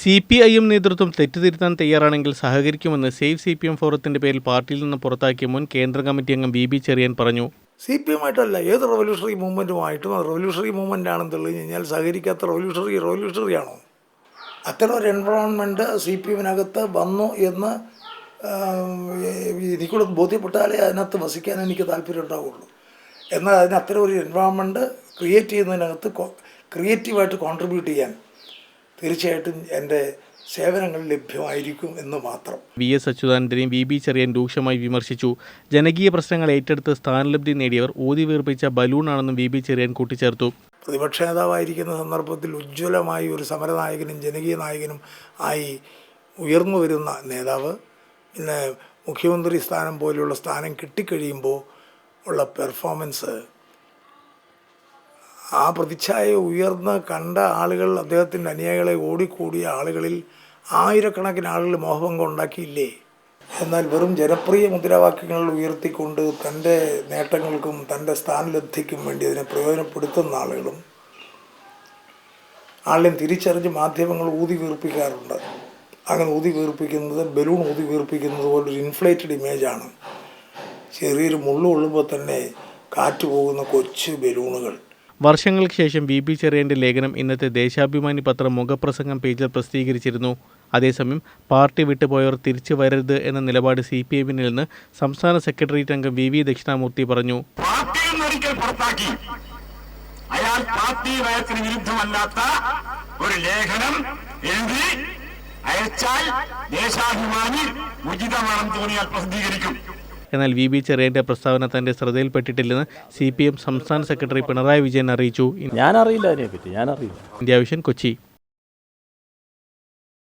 C P I M നേതൃത്വം തെറ്റുതിരുത്താൻ തയ്യാറാണെങ്കിൽ സഹകരിക്കുമെന്ന് സേവ് സി പി എം ഫോറത്തിന്റെ പേരിൽ പാർട്ടിയിൽ നിന്ന് പുറത്താക്കിയ മുൻ കേന്ദ്ര കമ്മിറ്റി അംഗം ബി ബി ചെറിയൻ പറഞ്ഞു. സി പി എമ്മായിട്ടല്ല ഏത് റവല്യൂഷണറി മൂവ്മെന്റുമായിട്ടും റവല്യൂഷണറി മൂവ്മെന്റ് ആണെന്ന് തെളിഞ്ഞു കഴിഞ്ഞാൽ സഹകരിക്കാത്ത റവല്യൂഷണറി റവല്യൂഷണറി ആണോ? അത്തരം ഒരു എൻവറോൺമെന്റ് സി പി എമ്മിനകത്ത് വന്നു എന്ന് എനിക്കൂടെ ബോധ്യപ്പെട്ടാലേ അതിനകത്ത് വസിക്കാൻ എനിക്ക് താല്പര്യം ഉണ്ടാവുള്ളൂ. എന്നാൽ അതിന് അത്തരം ഒരു എൻവറോൺമെന്റ് ക്രിയേറ്റ് ചെയ്യുന്നതിനകത്ത് ക്രിയേറ്റീവായിട്ട് കോൺട്രിബ്യൂട്ട് ചെയ്യാൻ തീർച്ചയായിട്ടും എന്റെ സേവനങ്ങൾ ലഭ്യമായിരിക്കും എന്ന് മാത്രം. വി എസ് അച്യുതാനന്ദനെയും വി ബി ചെറിയൻ രൂക്ഷമായി വിമർശിച്ചു. ജനകീയ പ്രശ്നങ്ങൾ ഏറ്റെടുത്ത് സ്ഥാനലബ്ധി നേടിയവർ ഊതി വീർപ്പിച്ച ബലൂണാണെന്നും വി ബി ചെറിയൻ കൂട്ടിച്ചേർത്തു. പ്രതിപക്ഷ നേതാവായിരിക്കുന്ന സന്ദർഭത്തിൽ ഉജ്ജ്വലമായി ഒരു സമരനായകനും ജനകീയ നായകനും ആയി ഉയർന്നു വരുന്ന നേതാവ് പിന്നെ മുഖ്യമന്ത്രി സ്ഥാനം പോലെയുള്ള സ്ഥാനം കിട്ടിക്കഴിയുമ്പോൾ ഉള്ള പെർഫോമൻസ് ആ പ്രതിച്ഛായ ഉയർന്ന് കണ്ട ആളുകൾ അദ്ദേഹത്തിന്റെ അനുയായികളെ ഓടിക്കൂടിയ ആളുകളിൽ ആയിരക്കണക്കിന് ആളുകൾ മോഹഭംഗം ഉണ്ടാക്കിയില്ലേ? എന്നാൽ വെറും ജനപ്രിയ മുദ്രാവാക്യങ്ങൾ ഉയർത്തിക്കൊണ്ട് തന്റെ നേട്ടങ്ങൾക്കും തന്റെ സ്ഥാനലബ്ധിക്കും വേണ്ടി അതിനെ പ്രയോജനപ്പെടുത്തുന്ന ആളുകളും ആളെയും തിരിച്ചറിഞ്ഞ് മാധ്യമങ്ങൾ ഊതി വീർപ്പിക്കാറുണ്ട്. അങ്ങനെ ഊതി വീർപ്പിക്കുന്നത് ബലൂൺ ഊതി വീർപ്പിക്കുന്നത് പോലൊരു ഇൻഫ്ലേറ്റഡ് ഇമേജാണ് ചെറിയൊരു മുള്ളു കൊള്ളുമ്പോൾ തന്നെ കാറ്റ് പോകുന്ന കൊച്ചു ബലൂണുകൾ. വർഷങ്ങൾക്ക് ശേഷം വി പി ചെറിയന്റെ ലേഖനം ഇന്നത്തെ ദേശാഭിമാനി പത്രം മുഖപ്രസംഗം പേജിൽ പ്രസിദ്ധീകരിച്ചിരുന്നു. അതേസമയം പാർട്ടി വിട്ടുപോയവർ തിരിച്ചു വരരുത് എന്ന നിലപാട് സി പി എമ്മിൽ നിന്ന് സംസ്ഥാന സെക്രട്ടേറിയറ്റ് അംഗം വി വി ദക്ഷിണാമൂർത്തി പറഞ്ഞു. അയാൾ ഒരു ലേഖനം അയച്ചാൽ ദേശാഭിമാനി ഉചിതമാണെന്ന് തോന്നിയാൽ പ്രസിദ്ധീകരിക്കും. എന്നാൽ വി ബി ചെറിയന്റെ പ്രസ്താവന തന്റെ ശ്രദ്ധയിൽപ്പെട്ടിട്ടില്ലെന്ന് സി പി എം സംസ്ഥാന സെക്രട്ടറി പിണറായി വിജയൻ അറിയിച്ചു. ഞാൻ അറിയില്ല അതിനെപ്പറ്റി ഇന്ത്യ വിഷൻ കൊച്ചി.